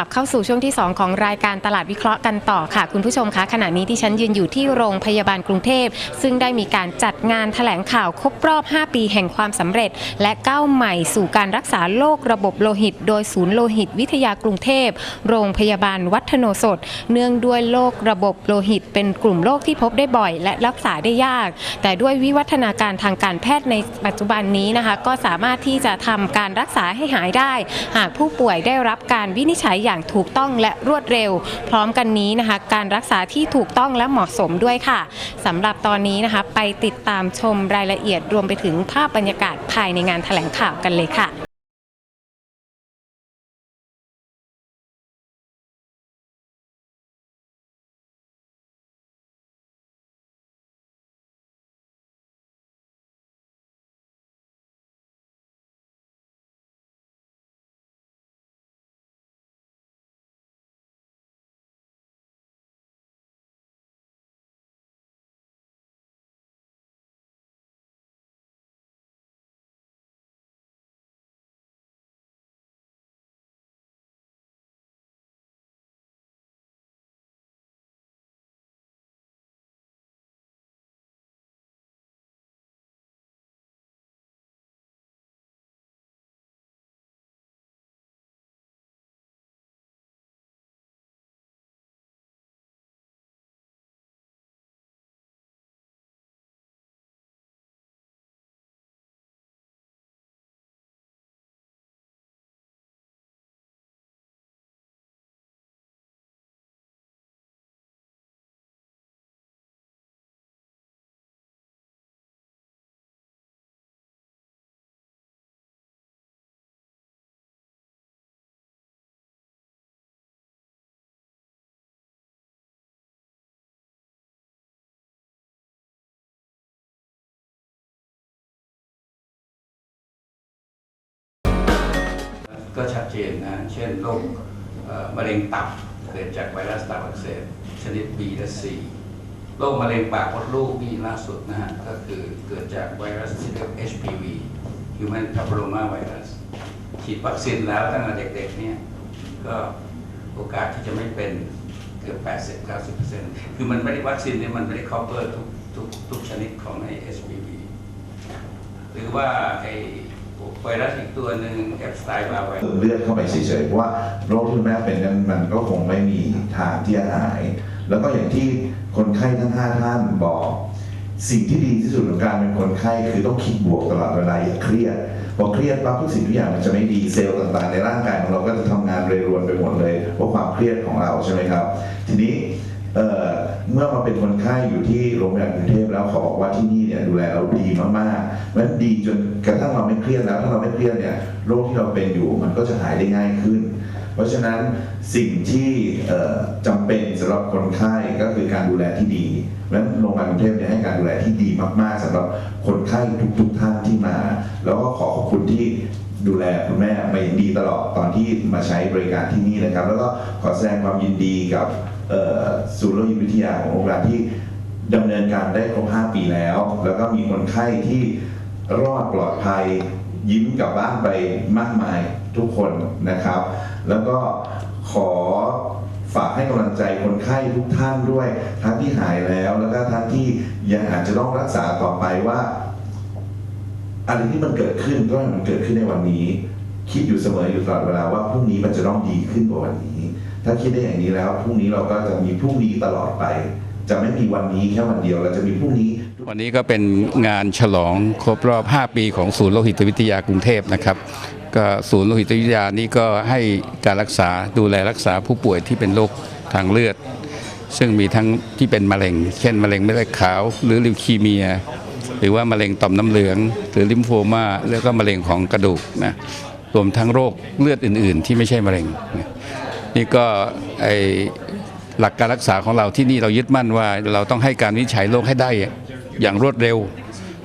ลับเข้าสู่ช่วงที่ 2 ของรายการตลาดวิเคราะห์กันต่อค่ะ คุณผู้ชมคะขณะนี้ที่ฉันยืนอยู่ที่โรงพยาบาลกรุงเทพ ซึ่งได้มีการจัด งานแถลงข่าวครบรอบ 5 ปีแห่งความสำเร็จ และก้าวใหม่สู่การรักษาโรคระบบโลหิต โดยศูนย์โลหิตวิทยากรุงเทพ โรงพยาบาลวัฒโนสด เนื่องด้วยโรคระบบโลหิต เป็นกลุ่มโรคที่พบได้บ่อย และรักษาได้ยาก แต่ด้วยวิวัฒนาการทางการแพทย์ในปัจจุบันนี้นะคะ ก็สามารถที่จะทำการรักษาให้หายได้ หากผู้ป่วยได้รับการวินิจฉัยอย่างถูกต้องและรวดเร็ว พร้อมกันนี้นะคะ การรักษาที่ถูกต้องและเหมาะสมด้วยค่ะสำหรับตอนนี้นะคะไปติดตามามชมรายละเอียดรวมไปถึงภาพบรรยากาศภายในงานแถลงข่าวกันเลยค่ะ ก็ชัดเจนนะ เช่นโรคมะเร็งตับเกิดจากไวรัสตับอักเสบชนิด B และ C โรคมะเร็งปากมดลูกนี่ล่าสุดนะฮะ ก็คือเกิดจากไวรัสที่เรียก HPV Human Papilloma Virus ฉีดวัคซีนแล้วตั้งแต่เด็กๆเนี่ยก็โอกาสที่จะไม่เป็นเกือบ 80-90%คือมันไม่ได้วัคซีนเนี่ยมันไม่ได้ cover ทุกทุกทุกชนิดของใน HPV หรือว่าไอ้ ไวรัสอีกตัวหนึ่งแอปสไตล์บาไวเติมเลือดเข้าไปเฉยๆเพราะว่าโรคที่คุณแม่เป็นนั้นมันก็คงไม่มีทางที่จะหาย แล้วก็อย่างที่คนไข้ทั้งห้าท่านบอก สิ่งที่ดีที่สุดของการเป็นคนไข้คือต้องคิดบวกตลอดเวลาอย่าเครียดพอเครียดปั๊บทุกสิ่งทุกอย่างมันจะไม่ดีเซลล์ต่างๆ ในร่างกายของเราก็จะทำงานเรรวนไปหมดเลยเพราะความเครียดของเราใช่ไหมครับ ทีนี้ เมื่อมาเป็นคนไข้อยู่ที่โรงพยาบาลกรุงเทพแล้วขาบอกว่าที่นี่เนี่ยดูแลเราดีมากๆเพราะฉะนั้นดีจนกระทั่งเราไม่เครียดแล้วถ้าเราไม่เครียดเนี่ยโรคที่เราเป็นอยู่มันก็จะหายได้ง่ายขึ้น เพราะฉะนั้นสิ่งที่เอ่อจำเป็นสำหรับคนไข้ก็คือการดูแลที่ดีเพราะฉะนั้นโรงพยาบาลกรุงเทพเนี่ยให้การดูแลที่ดีมาก ๆสำหรับคนไข้ทุก ๆ ท่านที่มา แล้วก็ขอขอบคุณที่ดูแลคุณแม่มาดีตลอดตอนที่มาใช้บริการที่นี่นะครับ แล้วก็ขอแสดงความยินดีกับ ศูนย์โรควิทยาของโรงพยาบาลที่ดำเนินการได้ครบ 5 ปีแล้ว แล้วก็มีคนไข้ที่รอดปลอดภัยยิ้มกลับบ้านไปมากมายทุกคนนะครับ แล้วก็ขอฝากให้กำลังใจคนไข้ทุกท่านด้วย ทั้งที่หายแล้วแล้วก็ทั้งที่ยังอาจจะต้องรักษาต่อไปว่าอะไรที่มันเกิดขึ้นก็มันเกิดขึ้นในวันนี้ คิดอยู่เสมออยู่ตลอดเวลาว่าพรุ่งนี้มันจะต้องดีขึ้นกว่าวันนี้ ถ้าคิดได้อย่างนี้แล้วพรุ่งนี้เราก็จะมีพรุ่งนี้ตลอดไป จะไม่มีวันนี้แค่วันเดียวเราจะมีพรุ่งนี้ วันนี้ก็เป็นงานฉลองครบรอบ 5 ปีของศูนย์โลหิตวิทยากรุงเทพนะครับก็ศูนย์โลหิตวิทยานี่ก็ให้การรักษาดูแลรักษาผู้ป่วยที่เป็นโรคทางเลือด ซึ่งมีทั้งที่เป็นมะเร็ง เช่นมะเร็งเม็ดเลือดขาว หรือลิวคีเมีย หรือว่ามะเร็งต่อมน้ำเหลือง หรือลิมโฟมาแล้วก็มะเร็งของกระดูกนะรวมทั้งโรคเลือดอื่น ๆ ที่ไม่ใช่มะเร็ง นี่ก็ไอหลักการรักษาของเราที่นี่เรายึดมั่นว่าเราต้องให้การวิจัยโรคให้ได้อย่างรวดเร็ว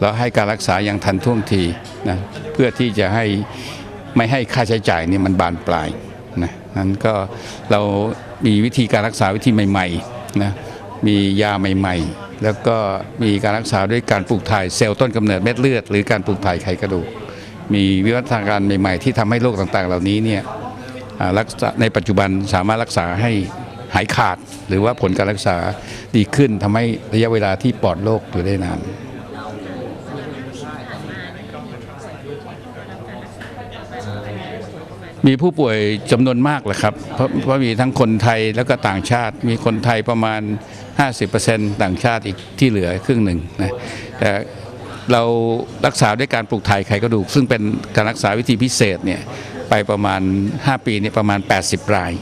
แล้วให้การรักษาอย่างทันท่วงทีนะเพื่อที่จะให้ไม่ให้ค่าใช้จ่ายนี่มันบานปลายนะนั้นก็เรามีวิธีการรักษาวิธีใหม่ๆนะมียาใหม่ ๆ แล้วก็มีการรักษาด้วยการปลูกถ่ายเซลล์ต้นกำเนิดเม็ดเลือด หรือการปลูกถ่ายไขกระดูกมีวิวัฒนาการใหม่ ๆ ที่ทำให้โรคต่างๆ เหล่านี้เนี่ย รักษาในปัจจุบันสามารถรักษาให้หายขาด หรือว่าผลการรักษาดีขึ้นทำให้ระยะเวลาที่ปลอดโรคอยู่ได้นานมีผู้ป่วยจำนวนมากแหละครับ เพราะเพราะมีทั้งคนไทยแล้วก็ต่างชาติ มีคนไทยประมาณ 50%ต่างชาติอีกที่เหลือครึ่งหนึ่งนะแต่เรารักษาด้วยการปลูกถ่ายไขกระดูก ซึ่งเป็นการรักษาวิธีพิเศษเนี่ย ไปประมาณ 5 ปีเนี่ยประมาณ 80 ราย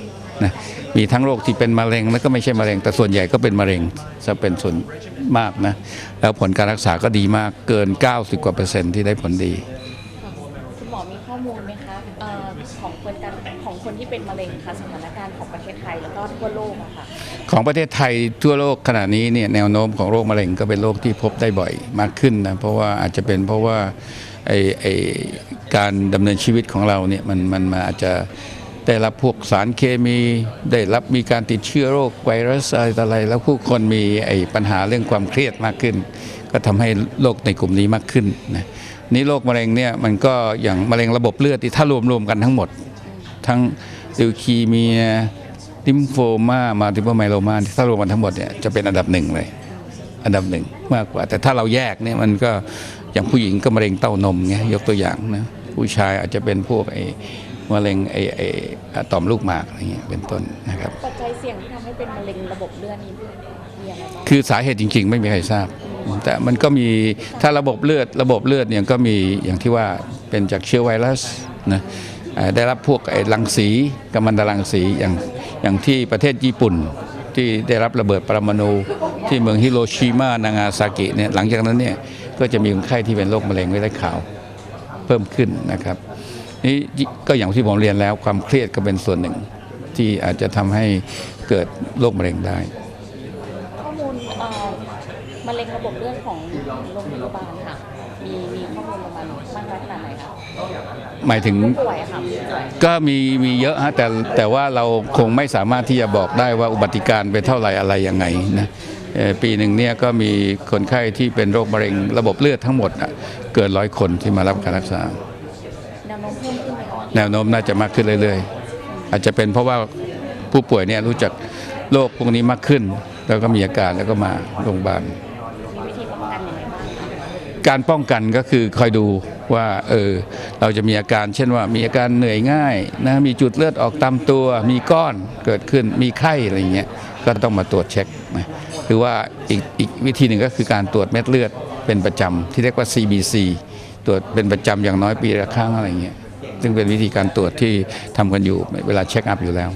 นะมีทั้งโรคที่เป็นมะเร็งแล้วก็ไม่ใช่มะเร็งแต่ส่วนใหญ่ก็เป็นมะเร็งจะเป็นส่วนมากนะแล้วผลการรักษาก็ดีมากเกิน 90 กว่าเปอร์เซ็นต์ที่ได้ผลดีคุณหมอมีข้อมูลไหมคะ เป็นมะเร็งค่ะสถานการณ์ของประเทศไทยแล้วก็ทั่วโลกอะค่ะของประเทศไทยทั่วโลกขณะนี้เนี่ยแนวโน้มของโรคมะเร็งก็เป็นโรคที่พบได้บ่อยมากขึ้นนะเพราะว่าอาจจะเป็นเพราะว่าไอไอการดำเนินชีวิตของเราเนี่ยมันมันมันอาจจะได้รับพวกสารเคมี ได้รับมีการติดเชื้อโรคไวรัสอะไรต่ออะไร แล้วผู้คนมีไอปัญหาเรื่องความเครียดมากขึ้น ก็ทำให้โรคในกลุ่มนี้มากขึ้นนะนี่โรคมะเร็งเนี่ยมันก็อย่างมะเร็งระบบเลือดที่ถ้ารวมๆกันทั้งหมด ทั้ง ลิวคีเมียลิมโฟมามาติเปอร์ไมโลมาถ้ารวมกันทั้งหมดเนี่ยจะเป็นอันดับหนึ่งเลย อันดับหนึ่งมากกว่า แต่ถ้าเราแยกเนี่ยมันก็อย่างผู้หญิงก็มะเร็งเต้านมเงี้ยยกตัวอย่างนะผู้ชายอาจจะเป็นพวกไอ้มะเร็งไอ้ไอ้ต่อมลูกหมากอะไรเงี้ยเป็นต้นนะครับปัจจัยเสี่ยงที่ทำให้เป็นมะเร็งระบบเลือดนี้มีอะไรบ้างคือสาเหตุจริง ๆ ไม่มีใครทราบ แต่มันก็มีถ้าระบบเลือดระบบเลือดเนี่ยก็มีอย่างที่ว่าเป็นจากเชื้อไวรัสนะเอ่อ ได้รับพวกไอ้รังสีกัมมันตรังสีอย่างอย่างที่ประเทศญี่ปุ่นที่ได้รับระเบิดปรมาณูที่เมืองฮิโรชิมานางาซากิเนี่ยหลังจากนั้นเนี่ยก็จะมีคนไข้ที่เป็นโรคมะเร็งไม่ได้ขาวเพิ่มขึ้นนะครับนี่ก็อย่างที่ผมเรียนแล้วความเครียดก็เป็นส่วนหนึ่งที่อาจจะทำให้เกิดโรคมะเร็งได้ ข้อมูลมะเร็งระบบเลือดของโรงพยาบาล หมายถึงผู้ป่วยอะค่ะผู้ป่วยก็มีมีเยอะฮะแต่แต่ว่าเราคงไม่สามารถที่จะบอกได้ว่าอุบัติการเป็นเท่าไหร่อะไรยังไงนะเอ่อปีหนึ่งเนี่ยก็มีคนไข้ที่เป็นโรคมะเร็งระบบเลือดทั้งหมดอะเกินร้อยคนที่มารับการรักษาแนวโน้มเพิ่มขึ้นไหมคะแนวโน้มน่าจะมากขึ้นเรื่อยๆ อาจจะเป็นเพราะว่าผู้ป่วยเนี่ยรู้จักโรคพวกนี้มากขึ้น แล้วก็มีอาการแล้วก็มาโรงพยาบาลมีวิธีป้องกันยังไงบ้างคะการป้องกันก็คือคอยดู ว่าเออเราจะมีอาการเช่นว่ามีอาการเหนื่อยง่ายนะมีจุดเลือดออกตามตัว มีก้อนเกิดขึ้นมีไข้อะไรเงี้ยก็ต้องมาตรวจเช็คนะคือว่าอีกอีกวิธีหนึ่งก็คือการตรวจเม็ดเลือดเป็นประจำที่เรียกว่า CBC ตรวจเป็นประจำอย่างน้อยปีละครั้งอะไรเงี้ยซึ่งเป็นวิธีการตรวจที่ทำกันอยู่เวลาเช็คอัพอยู่แล้ว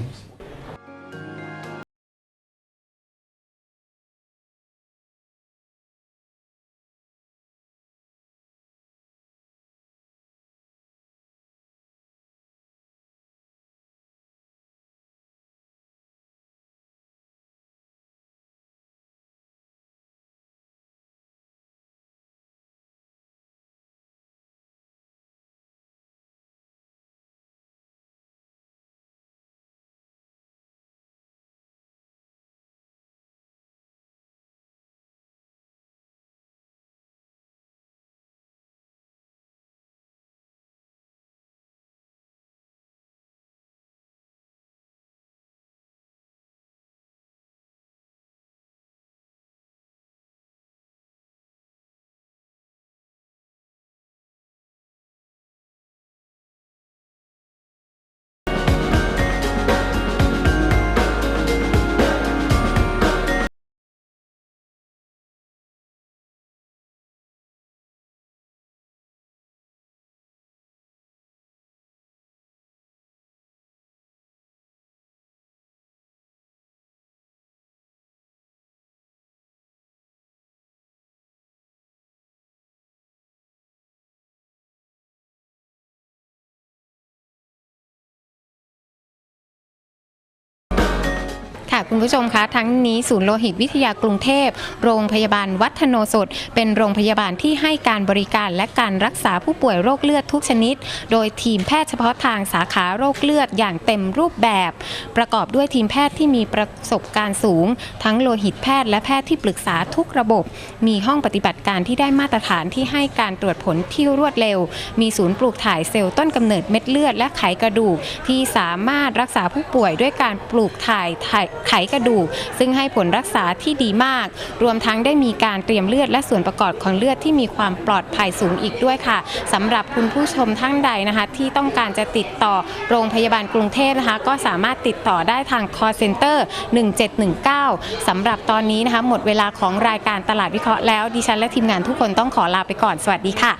ค่ะคุณผู้ชมคะทั้งนี้ศูนย์โลหิตวิทยากรุงเทพ โรงพยาบาลวัฒโนสดเป็นโรงพยาบาลที่ให้การบริการและการรักษาผู้ป่วยโรคเลือดทุกชนิด โดยทีมแพทย์เฉพาะทางสาขาโรคเลือดอย่างเต็มรูปแบบ ประกอบด้วยทีมแพทย์ที่มีประสบการณ์สูง ทั้งโลหิตแพทย์และแพทย์ที่ปรึกษาทุกระบบ มีห้องปฏิบัติการที่ได้มาตรฐานที่ให้การตรวจผลที่รวดเร็ว มีศูนย์ปลูกถ่ายเซลล์ต้นกำเนิดเม็ดเลือดและไขกระดูก ที่สามารถรักษาผู้ป่วยด้วยการปลูกถ่ายไขไขกระดูก ซึ่งให้ผลรักษาที่ดีมาก รวมทั้งได้มีการเตรียมเลือดและส่วนประกอบของเลือดที่มีความปลอดภัยสูงอีกด้วยค่ะสำหรับคุณผู้ชมท่านใดนะคะ ที่ต้องการจะติดต่อโรงพยาบาลกรุงเทพนะคะ ก็สามารถติดต่อได้ทาง call center 1719สำหรับตอนนี้นะคะหมดเวลาของรายการตลาดวิเคราะห์แล้วดิฉันและทีมงานทุกคนต้องขอลาไปก่อนสวัสดีค่ะ